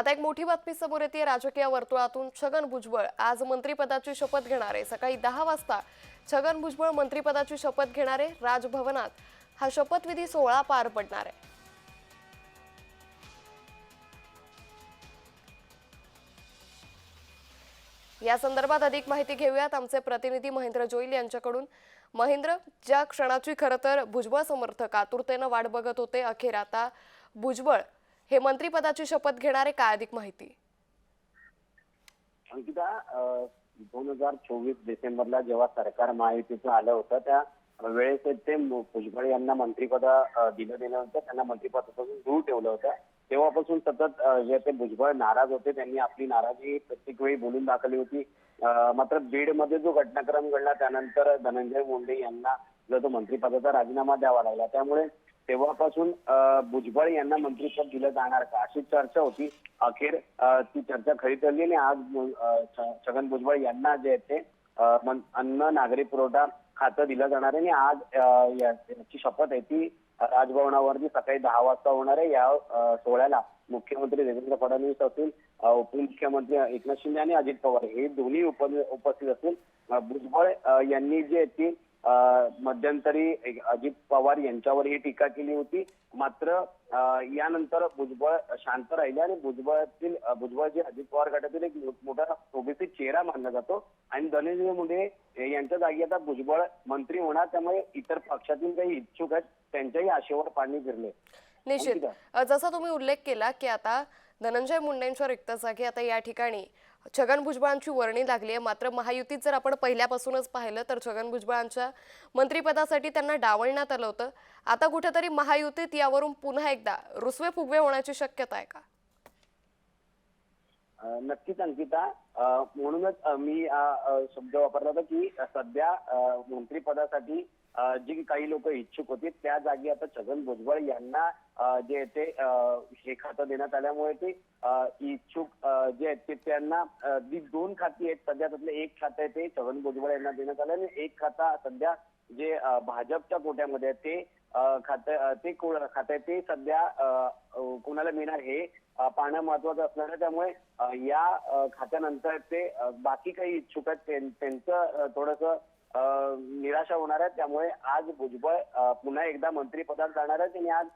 आता एक मोठी बातमी समोर येते. राजकीय वर्तुळातून छगन भुजबळ आज मंत्रिपदाची शपथ घेणार. आहे सकाळी दहा वाजता छगन भुजबळ मंत्रिपदाची शपथ घेणारे राजभवनात. हा शपथविधी सोहळा पार पडणार आहे. या संदर्भात अधिक माहिती घेऊयात. आमचे प्रतिनिधी महेंद्र जोईल यांच्याकडून. महेंद्र ज्या क्षणाची खरं तर भुजबळ समर्थक आतुरतेनं वाट बघत होते अखेर. आता भुजबळ हे मंत्रिपदाची शपथ घेणारे काय अधिक माहिती? अंकिता दोन हजार चोवीस डिसेंबरला जेव्हा सरकार महायुतीचं आलं होतं त्या वेळेस ते भुजबळ यांना मंत्रिपद दिलं गेलं होतं. त्यांना मंत्रिपदापासून दूर ठेवलं होतं. तेव्हापासून सतत जे ते भुजबळ नाराज होते त्यांनी आपली नाराजी प्रत्येक वेळी बोलून दाखवली होती. मात्र बीडमध्ये जो घटनाक्रम घडला त्यानंतर धनंजय मुंडे यांना जो तो मंत्रिपदाचा राजीनामा द्यावा लागला त्यामुळे तेव्हापासून भुजबळ यांना मंत्रिपद दिलं जाणार का? अशी चर्चा होती. अखेर ती चर्चा खरी ठरली आणि आज छगन भुजबळ यांना जे आहे ते अन्न नागरी पुरवठा खातं दिलं जाणार आहे आणि आज याची शपथ आहे ती राजभवनावरती सकाळी दहा वाजता होणार आहे. या सोहळ्याला मुख्यमंत्री देवेंद्र फडणवीस असतील उपमुख्यमंत्री एकनाथ शिंदे आणि अजित पवार हे दोन्ही उप उपस्थित असतील भुजबळ यांनी जी आहे ती मध्यंतरी अजित पवार यांच्यावरही टीका केली होती. मात्र यानंतर भुजबळ शांत राहिले आणि भुजबळातील भुजबळ जे अजित पवार गटातील एक मोठा ओबीसी चेहरा मानला जातो. आणि धनंजय मुंडे यांच्या जागी आता भुजबळ मंत्री होणार त्यामुळे इतर पक्षातील काही इच्छुक आहेत त्यांच्याही आशेवर पाणी फिरले निश्चित. अ, जसा तुम्ही उल्लेख केला की आता धनंजय मुंडेंच्या रिक्त जागी आता या ठिकाणी छगन भुजबळांची वर्णी लागली आहे. मात्र महायुतीत जर आपण पहिल्यापासूनच पाहिलं तर छगन भुजबळांच्या मंत्रिपदासाठी त्यांना डावलण्यात आलं होतं. आता कुठेतरी महायुतीत यावरून पुन्हा एकदा रुसवे फुगवे होण्याची शक्यता आहे का? नक्कीच अंकिता. म्हणूनच मी शब्द वापरला होता की सध्या मंत्रीपदासाठी जी काही लोक इच्छुक होती त्या जागी आता छगन भुजबळ यांना जे आहे ते हे खातं देण्यात आल्यामुळे ते इच्छुक जे आहेत ते त्यांना जी दोन खाती आहेत सध्या त्यातलं एक खातं आहे ते छगन भुजबळ यांना देण्यात आलं आणि एक खाता सध्या जे भाजपच्या कोट्यामध्ये आहे ते खात ते को- ते सध्या कोणाला मिळणार हे पाहणं महत्वाचं असणार आहे. त्यामुळे या खात्यानंतर ते बाकी काही इच्छुक आहेत त्यांचं थोडस निराशा होणार आहे. त्यामुळे आज भुजबळ पुन्हा एकदा मंत्रिपदात जाणार आहेत आणि आज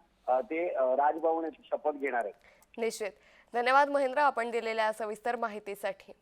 ते राजभवन शपथ घेणार आहेत. निश्चित. धन्यवाद महेंद्र आपण दिलेल्या सविस्तर माहितीसाठी.